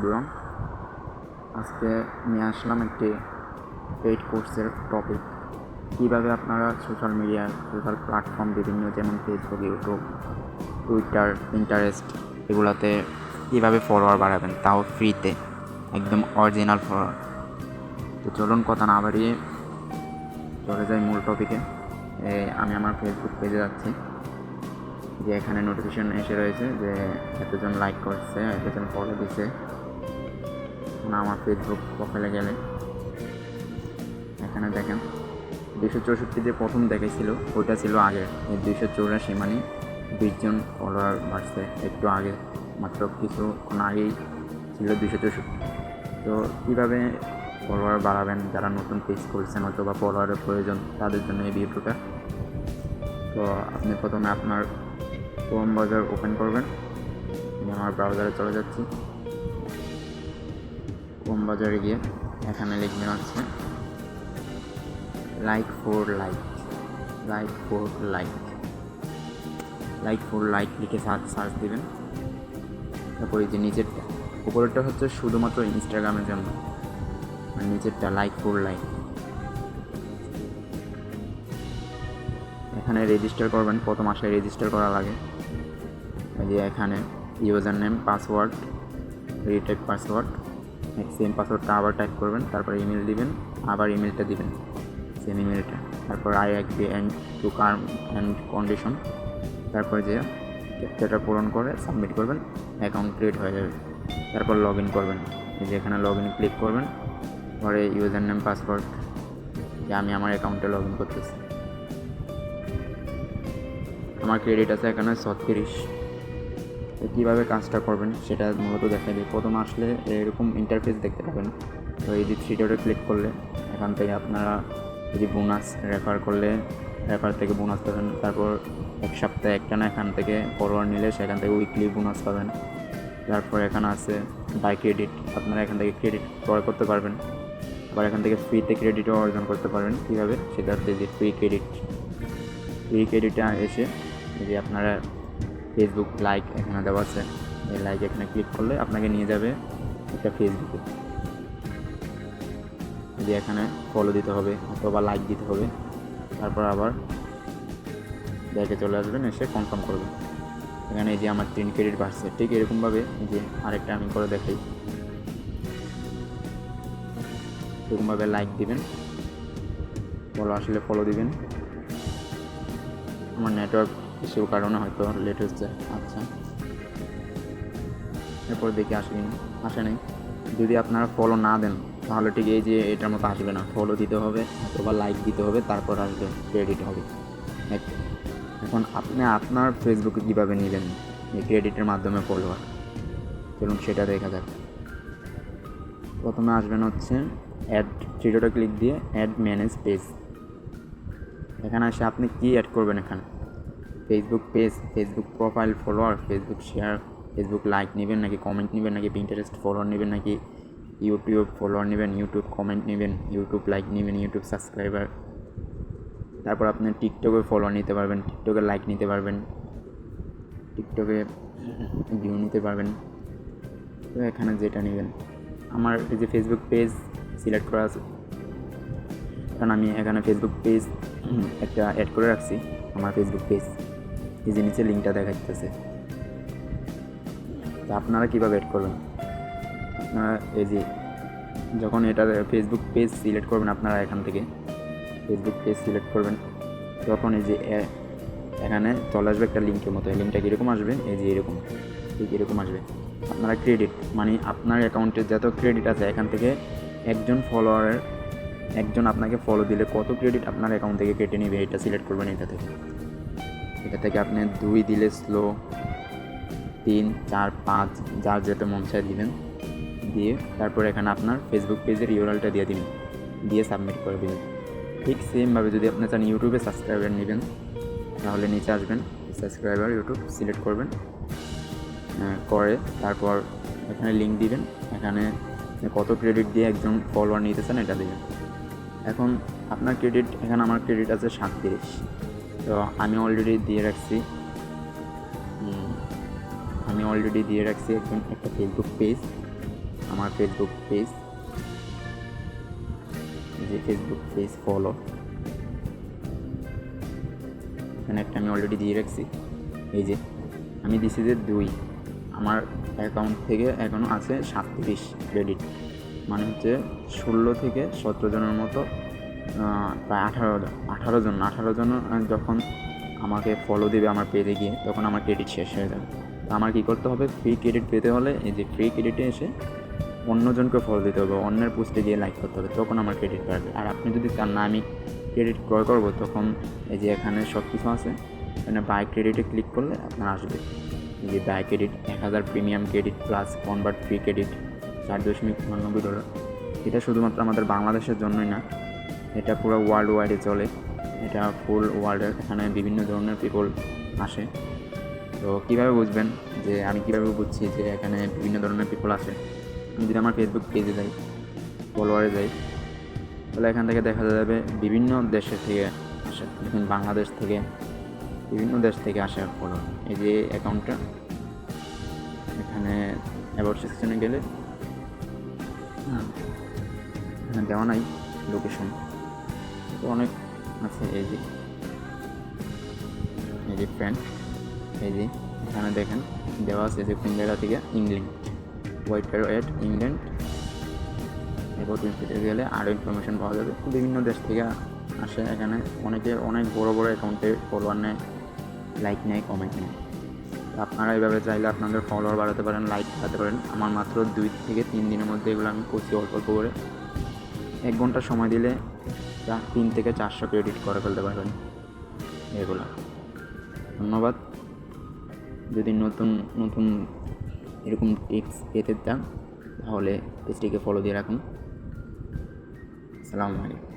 Everyone আজকে নিয়ে আসলাম একটি পেইড কোর্সের টপিক কীভাবে আপনারা সোশ্যাল মিডিয়া সোশ্যাল প্ল্যাটফর্ম বিভিন্ন যেমন ফেসবুক ইউটিউব টুইটার ইন্টারেস্ট এগুলোতে কীভাবে ফলোয়ার বাড়াবেন, তাও ফ্রিতে একদম অরিজিনাল ফলোয়ার তো চলুন কথা না বাড়িয়ে চলে যাই মূল টপিকে আমি আমার ফেসবুক পেজে যাচ্ছি, যে এখানে নোটিফিকেশন এসে রয়েছে যে এতজন লাইক করছে, এতজন ফলো দিছে। না আমার ফেসবুক প্রোফাইলে গেলে। এখানে দেখেন দুশো চৌষট্টি যে প্রথম দেখেছিল, ওইটা ছিল আগে। এই দুইশো চৌরাশি মানে বিশজন ফলোয়ার বাড়ছে একটু আগে। মাত্র কিছুক্ষণ আগেই ছিল দুশো চৌষট্টি। তো কীভাবে ফলোয়ার বাড়াবেন, যারা নতুন পেজ করছেন অথবা ফলোয়ারের প্রয়োজন, তাদের জন্য এই ভিডিওটা। তো আপনি প্রথমে আপনার ক্রোম বাজার ওপেন করবেন। আমি আমার ব্রাউজারে চলে যাচ্ছি। ক্রোম বাজারে গিয়ে এখানে লিখবেন হচ্ছে like four like like four like like four like লিখে সার্চ সার্চ দেবেন। তারপরে যে নিচেরটা, উপরেরটা হচ্ছে শুধুমাত্র ইনস্টাগ্রামের জন্য। আর নিচেরটা লাইক ফোর লাইক এখানে রেজিস্টার করবেন, প্রথম মাসে রেজিস্টার করা লাগে। এই যে এখানে user name password retake password same পাসওয়ার্ডটা আবার টাইপ করবেন, তারপর ইমেল দিবেন, আবার ইমেলটা দিবেন সেম ইমেলটা তারপর I agree and to term and condition তারপর যে ক্যাপচাটা পূরণ করে সাবমিট করবেন অ্যাকাউন্ট ক্রিয়েট হয়ে যাবে। তারপর লগ ইন করবেন যে এখানে লগ ইন ক্লিক করবেন, পরে ইউজার নেম পাসওয়ার্ড যে আমি আমার অ্যাকাউন্টে লগ ইন করতেছি। আমার ক্রেডিট আছে এখানে ছত্রিশ। কীভাবে কাজটা করবেন সেটা মূলত দেখা যায় প্রথম আসলে এরকম ইন্টারফেস দেখতে পাবেন। তো এই যে থ্রি ডটে ক্লিক করলে এখান থেকে আপনারা যদি বোনাস রেফার করলে রেফার থেকে বোনাস পাবেন, তারপর এক সপ্তাহে একটা না এখান থেকে ফরওয়ার্ড নিলে সেখান থেকে উইকলি বোনাস পাবেন। তারপর এখানে আছে বাই ক্রেডিট আপনারা এখান থেকে ক্রেডিট ক্রয় করতে পারবেন। আবার এখান থেকে ফ্রিতে ক্রেডিটও অর্জন করতে পারবেন। কীভাবে? সেটা হচ্ছে যে ফ্রি ক্রেডিট ফ্রি ক্রেডিটে এসে যদি আপনারা ফেসবুক লাইক এখানে দেওয়া আছে। এই লাইক এখানে ক্লিক করলে আপনাকে নিয়ে যাবে একটা ফেসবুকে যে এখানে ফলো দিতে হবে অথবা লাইক দিতে হবে। তারপর আবার ব্যাগে চলে আসবেন, এসে কনফার্ম করবেন। এখানে এই যে আমার তিন ক্রেডিট বাড়ছে, ঠিক এরকমভাবে যে আরেকটা আমি করে দেখাই। এরকমভাবে লাইক দিবেন। ফলো আসলে ফলো দিবেন। আমার নেটওয়ার্ক ইস্যুর কারণে হয়তো লেট হচ্ছে আচ্ছা। এরপর দেখি আসেনি আসে নাই। যদি আপনারা ফলো না দেন, তাহলে ঠিক এই যে এটার মতো আসবে না। ফলো দিতে হবে অথবা লাইক দিতে হবে, তারপর আসবে ক্রেডিট হবে। এখন আপনি আপনার ফেসবুকে কীভাবে নেবেন এই ক্রেডিটের মাধ্যমে ফলোয়ার চলুন সেটা দেখা যাক। প্রথমে আসবেন হচ্ছে অ্যাড থ্রিডোটা ক্লিক দিয়ে অ্যাড ম্যানেজ পেজ এখানে এসে আপনি কী অ্যাড করবেন এখানে? Facebook page Facebook profile follower Facebook share Facebook like নেবেন নাকি কমেন্ট নেবেন নাকি পিন্টারেস্ট ফলোয়ার নেবেন নাকি ইউটিউব ফলোয়ার নেবেন ইউটিউব কমেন্ট নেবেন ইউটিউব লাইক নেবেন ইউটিউব সাবস্ক্রাইবার তারপর আপনি টিকটকে ফলোয়ার নিতে পারবেন টিকটকে লাইক নিতে পারবেন টিকটকে ভিউ নিতে পারবেন। তো এখানে যেটা নেবেন, আমার এই যে ফেসবুক পেজ সিলেক্ট করা আছে, কারণ আমি এখানে ফেসবুক পেজ একটা অ্যাড করে রাখছি, আমার ফেসবুক পেজ এই যে নিচে লিঙ্কটা দেখাচ্ছে তো আপনারা কীভাবে অ্যাড করবেন? আপনারা এই যে যখন এটা ফেসবুক পেজ সিলেক্ট করবেন আপনারা এখান থেকে ফেসবুক পেজ সিলেক্ট করবেন, তখন এই যে এখানে চলে আসবে একটা লিঙ্কের মতো। এই লিঙ্কটা কীরকম আসবে? এই যে এরকম ঠিক এরকম আসবে। আপনারা ক্রেডিট মানে আপনার অ্যাকাউন্টে যত ক্রেডিট আছে, এখান থেকে একজন ফলোয়ারের একজন আপনাকে ফলো দিলে কত ক্রেডিট আপনার অ্যাকাউন্ট থেকে কেটে নেবে, এটা সিলেক্ট করবেন এটা থেকে। এটা থেকে আপনি দুই দিলে স্লো তিন, চার, পাঁচ, যার যেটা মন চায় দিবেন। দিয়ে তারপর এখানে আপনার ফেসবুক পেজের ইউরালটা দিয়ে দিবেন। দিয়ে সাবমিট করে দেবেন। ঠিক সেমভাবে যদি আপনি চান ইউটিউবে সাবস্ক্রাইবার নেবেন, তাহলে নিচে আসবেন সাবস্ক্রাইবার ইউটিউব সিলেক্ট করবেন। করে তারপর এখানে লিঙ্ক দিবেন। এখানে কত ক্রেডিট দিয়ে একজন ফলোয়ার নিতে চান, এটা দেবেন। এখন আপনার ক্রেডিট এখানে আমার ক্রেডিট আছে সাতত্রিশ। তো আমি অলরেডি দিয়ে রাখছি। আমি অলরেডি দিয়ে রাখছি একজন একটা ফেসবুক পেজ আমার ফেসবুক পেজ যে ফেসবুক পেজ ফলো এখানে একটা আমি অলরেডি দিয়ে রাখছি। এই যে আমি দিছি যে দুই। আমার অ্যাকাউন্ট থেকে এখনও আছে সাতত্রিশ ক্রেডিট মানে হচ্ছে ষোলো থেকে সতেরো জনের মতো প্রায় আঠারো আঠারো জন আঠারো জন যখন আমাকে ফলো দেবে আমার পেজে গিয়ে, তখন আমার ক্রেডিট শেষ হয়ে যাবে। তো আমার কী করতে হবে? ফ্রি ক্রেডিট পেতে হলে এই যে ফ্রি ক্রেডিটে এসে অন্যজনকে ফলো দিতে হবে, অন্যের পোস্টে গিয়ে লাইক করতে হবে, তখন আমার ক্রেডিট বাড়বে। আর আপনি যদি চান না আমি ক্রেডিট ক্রয় করব, তখন এই যে এখানে সব কিছু আছে, এখানে বাই ক্রেডিটে ক্লিক করলে আপনার আসবে। এই যে বাই ক্রেডিট এক হাজার premium credit plus convert free credit চার দশমিক উনানব্বই ডলার এটা শুধুমাত্র আমাদের বাংলাদেশের জন্যই না এটা পুরো ওয়ার্ল্ড ওয়াইডে চলে। এটা ফুল ওয়ার্ল্ডের এখানে বিভিন্ন ধরনের পিপল আসে। তো কীভাবে বুঝবেন যে আমি কীভাবে বুঝছি যে এখানে বিভিন্ন ধরনের পিপল আসে? আমি যদি আমার ফেসবুক পেজে যাই ফলোয়ারে যাই তাহলে এখান থেকে দেখা যাবে বিভিন্ন দেশের থেকে আসে। দেখুন বাংলাদেশ থেকে বিভিন্ন দেশ থেকে আসে ফলোয়ার এই যে অ্যাকাউন্টটা এখানে অ্যাবাউট সেকশনে গেলে হ্যাঁ, দেওয়া নাই লোকেশন অনেক আছে, এই যে। এই যে ফ্রেন্ড এই যে এখানে দেখেন, দেওয়া আছে যে কোন জায়গা থেকে ইংল্যান্ড। হোয়াইট এট ইংল্যান্ড। এরপর টুইটারে গেলে আরও ইনফরমেশন পাওয়া যাবে। বিভিন্ন দেশ থেকে আসে এখানে। অনেকে অনেক বড় বড় অ্যাকাউন্টে ফলোয়ার নেয় লাইক নেয় কমেন্ট নেয়। আপনারা এইভাবে চাইলে আপনাদের ফলোয়ার বাড়াতে পারেন লাইক বাড়াতে পারেন। আমার মাত্র দুই থেকে তিন দিনের মধ্যে এগুলো আমি করছি অল্প অল্প করে। এক ঘণ্টা সময় দিলে চা- তিন থেকে চারশো ক্রেডিট করে ফেলতে পারবেন। এগুলো। ধন্যবাদ। যদি নতুন নতুন এরকম টিপস পেতে চান, তাহলে পেজটিকে ফলো দিয়ে রাখুন। আসসালামু আলাইকুম।